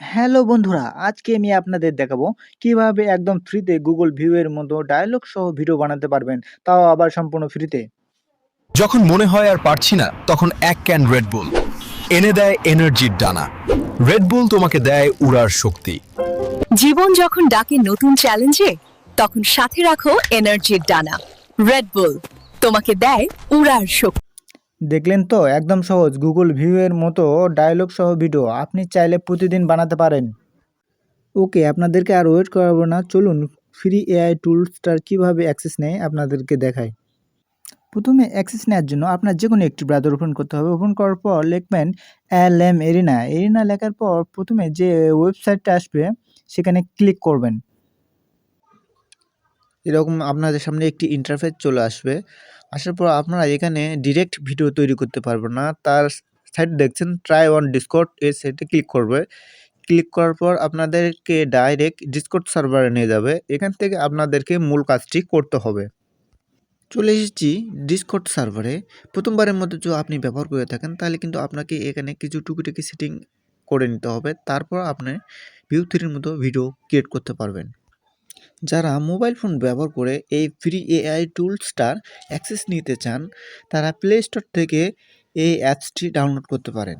Hello বন্ধুরা আজকে আমি আপনাদের দেখাবো কীভাবে একদম ফ্রিতে গুগল ভিউ এর মতো ডায়লগ সহ ভিডিও বানাতে পারবেন তাও আবার সম্পূর্ণ ফ্রিতে যখন মনে হয় আর পারছি না তখন এক ক্যান রেডবুল এনে দেয় এনার্জির ডানা। রেডবুল তোমাকে দেয় উড়ার শক্তি। জীবন যখন ডাকে নতুন চ্যালেঞ্জে তখন সাথে রাখো এনার্জির ডানা। রেড বুল তোমাকে দেয় উড়ার শক্তি। দেখলেন তো? একদম সহজ। গুগল ভিউয়ের মতো ডায়লগ সহ ভিডিও। আপনি চাইলে প্রতিদিন বানাতে পারেন। ওকে, আপনাদেরকে আর ওয়েট করাবো না। চলুন, ফ্রি এআই টুলসটার কীভাবে অ্যাক্সেস নেয় আপনাদেরকে দেখাই। প্রথমে অ্যাক্সেস নেওয়ার জন্য আপনার যে কোনো একটি ব্রাউজার ওপেন করতে হবে। ওপেন করার পর লিখবেন এল এম এরিনা। এরিনা লেখার পর প্রথমে যে ওয়েবসাইটটা আসবে, সেখানে ক্লিক করবেন। এরকম আপনাদের সামনে একটি ইন্টারফেস চলে আসবে। আসার পর আপনারা এখানে ডিরেক্ট ভিডিও তৈরি করতে পারবেন না। তার সাইড দেখছেন ট্রাই অন ডিসকর্ড এই সাইটে ক্লিক করবে। ক্লিক করার পর আপনাদেরকে ডাইরেক্ট ডিসকর্ড সার্ভারে নিয়ে যাবে। এখান থেকে আপনাদেরকে মূল কাজটি করতে হবে। চলে এসেছি ডিসকর্ড সার্ভারে প্রথমবারের মতো যদি আপনি ব্যবহার করে থাকেন, তাহলে কিন্তু আপনাকে এখানে কিছু টুকিটাকি সেটিং করে নিতে হবে। তারপর আপনি ভিউ থ্রির মতো ভিডিও ক্রিয়েট করতে পারবেন। যারা মোবাইল ফোন ব্যবহার করে এই ফ্রি এআই টুলসটার অ্যাক্সেস নিতে চান, তারা প্লে স্টোর থেকে এই অ্যাপসটি ডাউনলোড করতে পারেন।